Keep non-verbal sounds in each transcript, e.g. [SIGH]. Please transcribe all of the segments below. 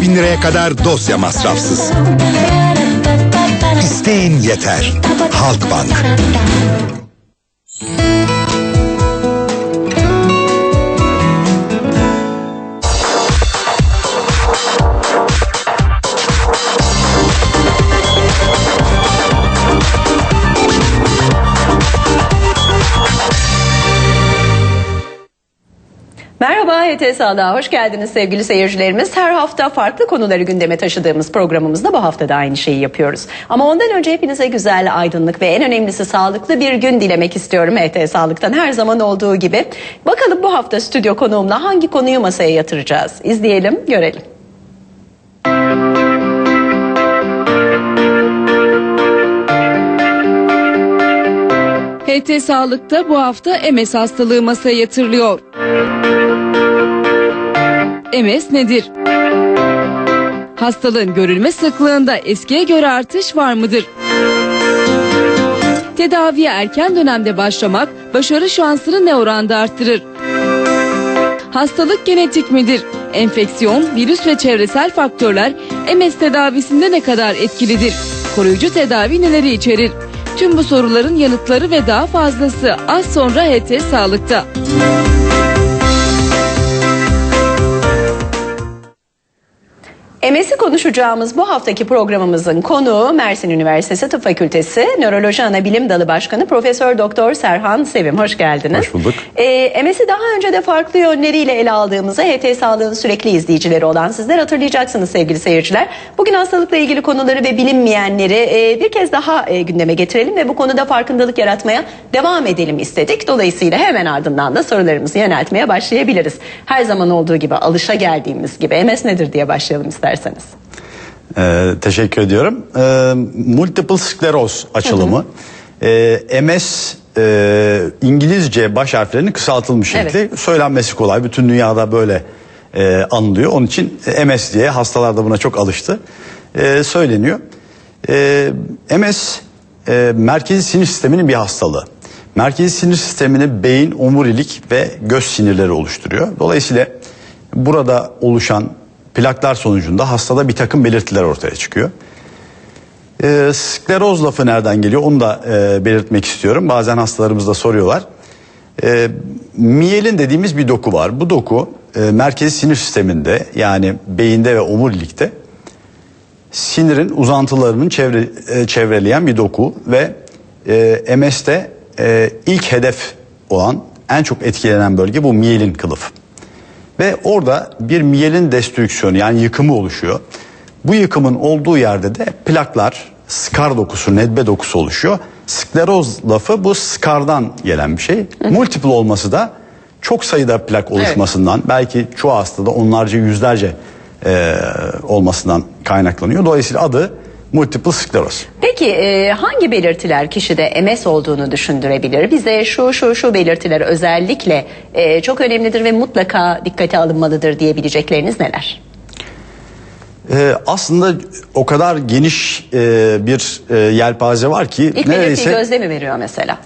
5000 liraya kadar dosya masrafsız. İsteyin yeter. Halkbank. Merhaba HT Sağlığa hoş geldiniz sevgili seyircilerimiz. Her hafta farklı konuları gündeme taşıdığımız programımızda bu hafta da aynı şeyi yapıyoruz. Ama ondan önce hepinize güzel, aydınlık ve en önemlisi sağlıklı bir gün dilemek istiyorum HT Sağlık'tan her zaman olduğu gibi. Bakalım bu hafta stüdyo konuğumla hangi konuyu masaya yatıracağız? İzleyelim, görelim. HT Sağlık'ta bu hafta MS hastalığı masaya yatırılıyor. MS nedir? Hastalığın görülme sıklığında eskiye göre artış var mıdır? Tedaviye erken dönemde başlamak başarı şansını ne oranda arttırır? Hastalık genetik midir? Enfeksiyon, virüs ve çevresel faktörler MS tedavisinde ne kadar etkilidir? Koruyucu tedavi neleri içerir? Tüm bu soruların yanıtları ve daha fazlası az sonra HT Sağlık'ta. MS'i konuşacağımız bu haftaki programımızın konuğu Mersin Üniversitesi Tıp Fakültesi Nöroloji Anabilim Dalı Başkanı Profesör Doktor Serhan Sevim. Hoş geldiniz. Hoş bulduk. Ee, MS'i daha önce de farklı yönleriyle ele aldığımızda HT Sağlığı'nın sürekli izleyicileri olan sizler hatırlayacaksınız sevgili seyirciler. Bugün hastalıkla ilgili konuları ve bilinmeyenleri e, bir kez daha e, gündeme getirelim ve bu konuda farkındalık yaratmaya devam edelim istedik. Dolayısıyla hemen ardından da sorularımızı yöneltmeye başlayabiliriz. Her zaman olduğu gibi alışa geldiğimiz gibi MS nedir diye başlayalım isterseniz. Ee, teşekkür ediyorum. Ee, multiple skleroz açılımı. Ee, MS e, İngilizce baş harflerinin kısaltılmış Evet. şekli. Söylenmesi kolay. Bütün dünyada böyle e, anılıyor. Onun için MS diye hastalar da buna çok alıştı. E, söyleniyor. E, MS e, merkezi sinir sisteminin bir hastalığı. Merkezi sinir sistemini beyin, omurilik ve göz sinirleri oluşturuyor. Dolayısıyla burada oluşan plaklar sonucunda hastada bir takım belirtiler ortaya çıkıyor. E, skleroz lafı nereden geliyor onu da e, belirtmek istiyorum. Bazen hastalarımız da soruyorlar. E, miyelin dediğimiz bir doku var. Bu doku e, merkezi sinir sisteminde yani beyinde ve omurilikte sinirin uzantılarının çevre, e, çevreleyen bir doku ve e, MS'te e, ilk hedef olan en çok etkilenen bölge bu miyelin kılıf. Ve orada bir miyelin destrüksiyonu yani yıkımı oluşuyor. Bu yıkımın olduğu yerde de plaklar, skar dokusu, nedbe dokusu oluşuyor. Skleroz lafı bu skardan gelen bir şey. Multiple olması da çok sayıda plak oluşmasından belki çoğu hastada onlarca yüzlerce e, olmasından kaynaklanıyor. Dolayısıyla adı multiple skleroz. Peki e, hangi belirtiler kişide MS olduğunu düşündürebilir? Bize şu şu şu belirtiler özellikle e, çok önemlidir ve mutlaka dikkate alınmalıdır diyebilecekleriniz neler? E, aslında o kadar geniş e, bir e, yelpaze var ki İlk belirtiyi neredeyse gözde mi veriyor mesela?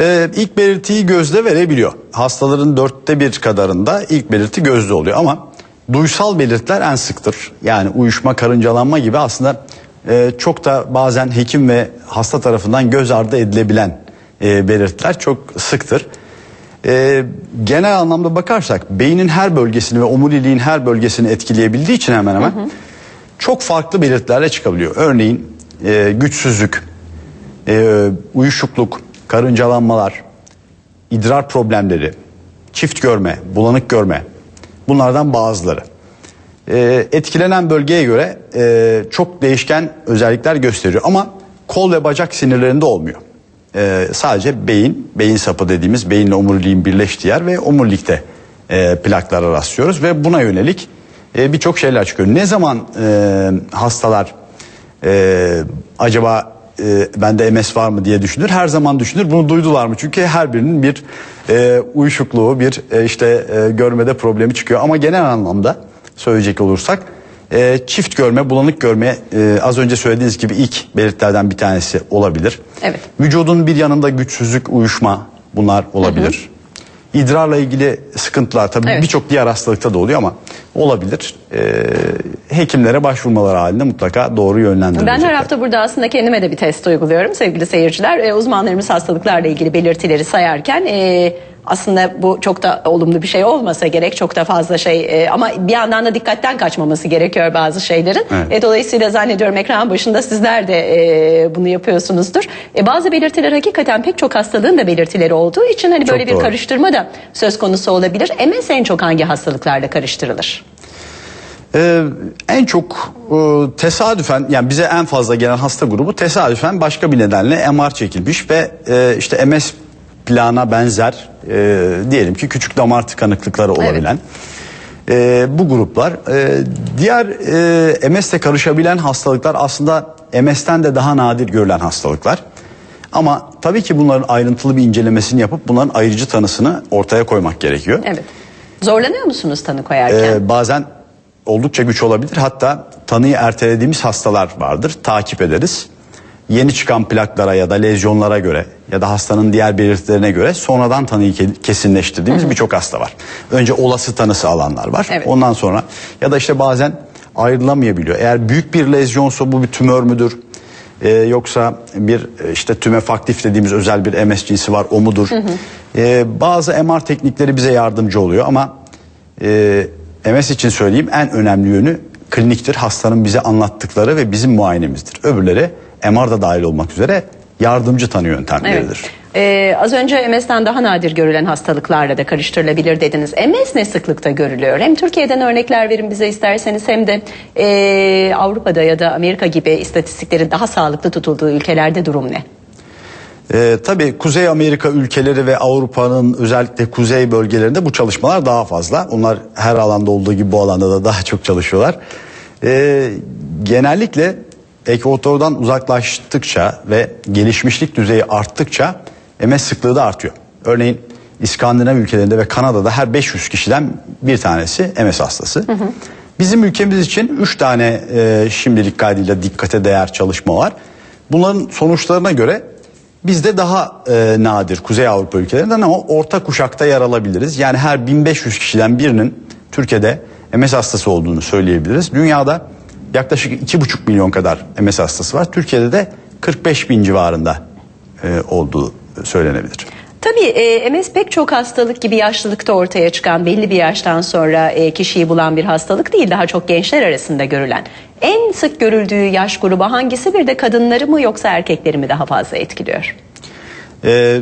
Ee, ilk belirtiyi gözde verebiliyor. Hastaların dörtte bir kadarında ilk belirti gözde oluyor ama duysal belirtiler en sıktır. Yani uyuşma, karıncalanma gibi aslında e, çok da bazen hekim ve hasta tarafından göz ardı edilebilen e, belirtiler çok sıktır. E, genel anlamda bakarsak beynin her bölgesini ve omuriliğin her bölgesini etkileyebildiği için hemen hemen çok farklı belirtilerle çıkabiliyor. Örneğin e, güçsüzlük, e, uyuşukluk, karıncalanmalar, idrar problemleri, çift görme, bulanık görme bunlardan bazıları. E, etkilenen bölgeye göre e, çok değişken özellikler gösteriyor ama kol ve bacak sinirlerinde olmuyor. E, sadece beyin, beyin sapı dediğimiz beyinle omuriliğin birleştiği yer ve omurilikte e, plaklara rastlıyoruz ve buna yönelik e, birçok şeyler çıkıyor. Ne zaman hastalar acaba e, bende MS var mı diye düşünür. Her zaman düşünür. Bunu duydular mı? Çünkü her birinin bir e, uyuşukluğu, bir e, işte e, görmede problemi çıkıyor. Ama genel anlamda söyleyecek olursak e, çift görme, bulanık görme e, az önce söylediğiniz gibi ilk belirtilerden bir tanesi olabilir. Evet. Vücudun bir yanında güçsüzlük, uyuşma bunlar olabilir. İdrarla ilgili sıkıntılar tabii Evet. birçok diğer hastalıkta da oluyor ama olabilir. Ee, hekimlere başvurmaları halinde mutlaka doğru yönlendirilecekler. Ben her hafta burada aslında kendime de bir test uyguluyorum sevgili seyirciler. Ee, uzmanlarımız hastalıklarla ilgili belirtileri sayarken e, aslında bu çok da olumlu bir şey olmasa gerek çok da fazla şey e, ama bir yandan da dikkatten kaçmaması gerekiyor bazı şeylerin. Evet. E, dolayısıyla zannediyorum ekran başında sizler de e, bunu yapıyorsunuzdur. E, bazı belirtiler hakikaten pek çok hastalığın da belirtileri olduğu için hani Çok böyle bir doğru. karıştırma da söz konusu olabilir. MS en çok hangi hastalıklarla karıştırılır? Ee, en çok e, tesadüfen yani bize en fazla gelen hasta grubu tesadüfen başka bir nedenle MR çekilmiş ve e, işte MS plana benzer e, diyelim ki küçük damar tıkanıklıkları olabilen e, bu gruplar. E, diğer e, MS'le karışabilen hastalıklar aslında MS'ten de daha nadir görülen hastalıklar. Ama tabii ki bunların ayrıntılı bir incelemesini yapıp bunların ayrıcı tanısını ortaya koymak gerekiyor. Evet. Zorlanıyor musunuz tanı koyarken? Ee, bazen oldukça güç olabilir. Hatta tanıyı ertelediğimiz hastalar vardır. Takip ederiz. Yeni çıkan plaklara ya da lezyonlara göre ya da hastanın diğer belirtilerine göre sonradan tanıyı ke- kesinleştirdiğimiz birçok hasta var. Önce olası tanısı alanlar var. Evet. Ondan sonra ya da işte bazen ayrılamayabiliyor. Eğer büyük bir lezyonsa bu bir tümör müdür? Ee, yoksa bir e, işte tümefaktif dediğimiz özel bir MS cinsi var o mudur? Ee, bazı MR teknikleri bize yardımcı oluyor ama e, MS için söyleyeyim en önemli yönü kliniktir. Hastanın bize anlattıkları ve bizim muayenemizdir. Öbürleri MR da dahil olmak üzere yardımcı tanı yöntemleridir. Ee, az önce MS'den daha nadir görülen hastalıklarla da karıştırılabilir dediniz. MS ne sıklıkta görülüyor? Hem Türkiye'den örnekler verin bize isterseniz hem de e, Avrupa'da ya da Amerika gibi istatistiklerin daha sağlıklı tutulduğu ülkelerde durum ne? Ee, tabii Kuzey Amerika ülkeleri ve Avrupa'nın özellikle kuzey bölgelerinde bu çalışmalar daha fazla. Onlar her alanda olduğu gibi bu alanda da daha çok çalışıyorlar. Ee, genellikle ekvatordan uzaklaştıkça ve gelişmişlik düzeyi arttıkça MS sıklığı da artıyor. Örneğin İskandinav ülkelerinde ve Kanada'da her 500 kişiden bir tanesi MS hastası. Bizim ülkemiz için 3 tane e, şimdilik kaydıyla dikkate değer çalışma var. Bunların sonuçlarına göre Bizde daha e, nadir Kuzey Avrupa ülkelerinden ama orta kuşakta yer alabiliriz. Yani her 1500 kişiden birinin Türkiye'de MS hastası olduğunu söyleyebiliriz. Dünyada yaklaşık 2,5 milyon kadar MS hastası var. Türkiye'de de 45 bin civarında e, olduğu söylenebilir. Tabii e, MS pek çok hastalık gibi yaşlılıkta ortaya çıkan belli bir yaştan sonra e, kişiyi bulan bir hastalık değil. Daha çok gençler arasında görülen. En sık görüldüğü yaş grubu hangisi? Bir de kadınları mı yoksa erkekleri mi daha fazla etkiliyor? Ee,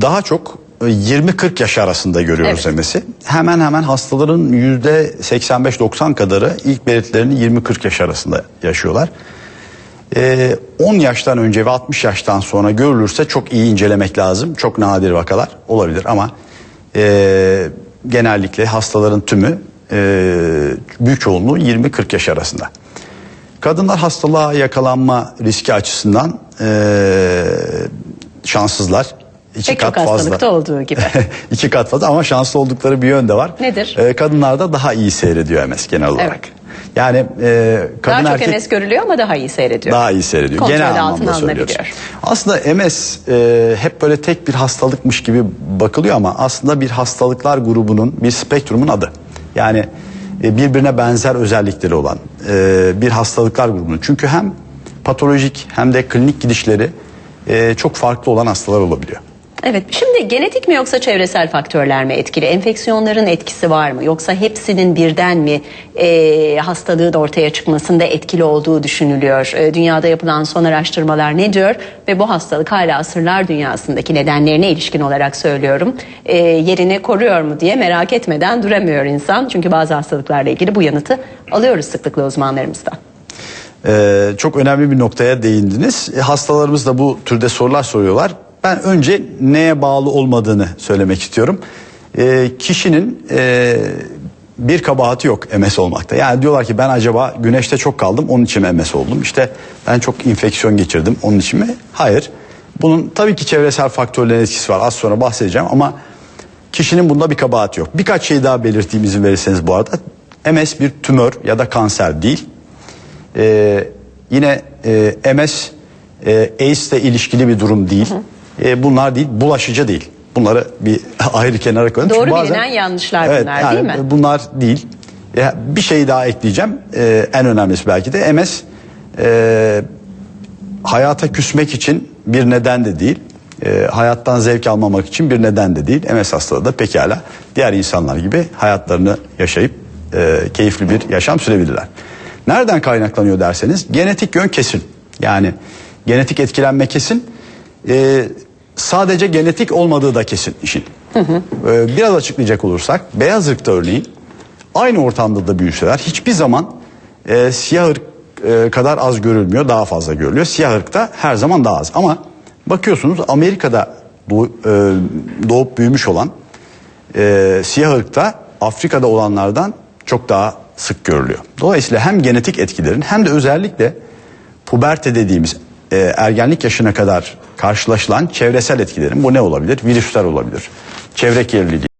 daha çok e, 20-40 yaş arasında görüyoruz Evet. MS'i. Hemen hemen hastaların %85-90 kadarı ilk belirtilerini 20-40 yaş arasında yaşıyorlar. Ee, 10 yaştan önce ve 60 yaştan sonra görülürse çok iyi incelemek lazım. Çok nadir vakalar olabilir ama e, genellikle hastaların tümü e, büyük çoğunluğu 20-40 yaş arasında. Kadınlar hastalığa yakalanma riski açısından e, şanssızlar. İki Pek çok kat hastalıkta fazla. olduğu gibi. [LAUGHS] İki kat fazla ama şanslı oldukları bir yön de var. Nedir? E, kadınlarda daha iyi seyrediyor MS genel olarak. Evet. Yani e, kadın daha çok erkek MS görülüyor ama daha iyi seyrediyor. daha iyi seyrediyor. Kontrol Genel altına anlamda söylüyoruz. alınabiliyor. Aslında MS e, hep böyle tek bir hastalıkmış gibi bakılıyor ama aslında bir hastalıklar grubunun, bir spektrumun adı. Yani e, birbirine benzer özellikleri olan e, bir hastalıklar grubunun. Çünkü hem patolojik hem de klinik gidişleri e, çok farklı olan hastalar olabiliyor. Evet. Şimdi genetik mi yoksa çevresel faktörler mi etkili? Enfeksiyonların etkisi var mı? Yoksa hepsinin birden mi e, hastalığın ortaya çıkmasında etkili olduğu düşünülüyor? E, dünyada yapılan son araştırmalar ne diyor? Ve bu hastalık hala asırlar dünyasındaki nedenlerine ilişkin olarak söylüyorum. E, yerini koruyor mu diye merak etmeden duramıyor insan. Çünkü bazı hastalıklarla ilgili bu yanıtı alıyoruz sıklıkla uzmanlarımızdan. Ee, çok önemli bir noktaya değindiniz. E, hastalarımız da bu türde sorular soruyorlar. Ben önce neye bağlı olmadığını söylemek istiyorum. Ee, kişinin e, bir kabahati yok MS olmakta. Yani diyorlar ki ben acaba güneşte çok kaldım onun için MS oldum? İşte ben çok infeksiyon geçirdim onun için mi? Hayır. Bunun tabii ki çevresel faktörlerin etkisi var. Az sonra bahsedeceğim ama kişinin bunda bir kabahati yok. Birkaç şey daha belirteyim izin verirseniz bu arada. MS bir tümör ya da kanser değil. Ee, yine e, MS e, AIDS ile ilişkili bir durum değil. E, bunlar değil, bulaşıcı değil. Bunları bir [LAUGHS] ayrı kenara koyalım. Doğru Çünkü bazen- bilinen yanlışlar Evet, bunlar yani değil mi? Bunlar değil. Ya, bir şey daha ekleyeceğim. Ee, en önemlisi belki de MS e, hayata küsmek için bir neden de değil. e, hayattan zevk almamak için bir neden de değil. MS hastalığı da pekala diğer insanlar gibi hayatlarını yaşayıp e, keyifli bir yaşam sürebilirler. Nereden kaynaklanıyor derseniz genetik yön kesin. Yani genetik etkilenme kesin. E, sadece genetik olmadığı da kesin işin. E, biraz açıklayacak olursak beyaz ırkta örneğin aynı ortamda da büyüseler hiçbir zaman e, siyah ırk e, kadar az görülmüyor daha fazla görülüyor. Siyah ırkta her zaman daha az ama bakıyorsunuz Amerika'da doğ- e, doğup büyümüş olan e, siyah ırkta Afrika'da olanlardan çok daha sık görülüyor. Dolayısıyla hem genetik etkilerin hem de özellikle puberte dediğimiz e, ergenlik yaşına kadar karşılaşılan çevresel etkilerin bu ne olabilir? Virüsler olabilir. Çevre kirliliği,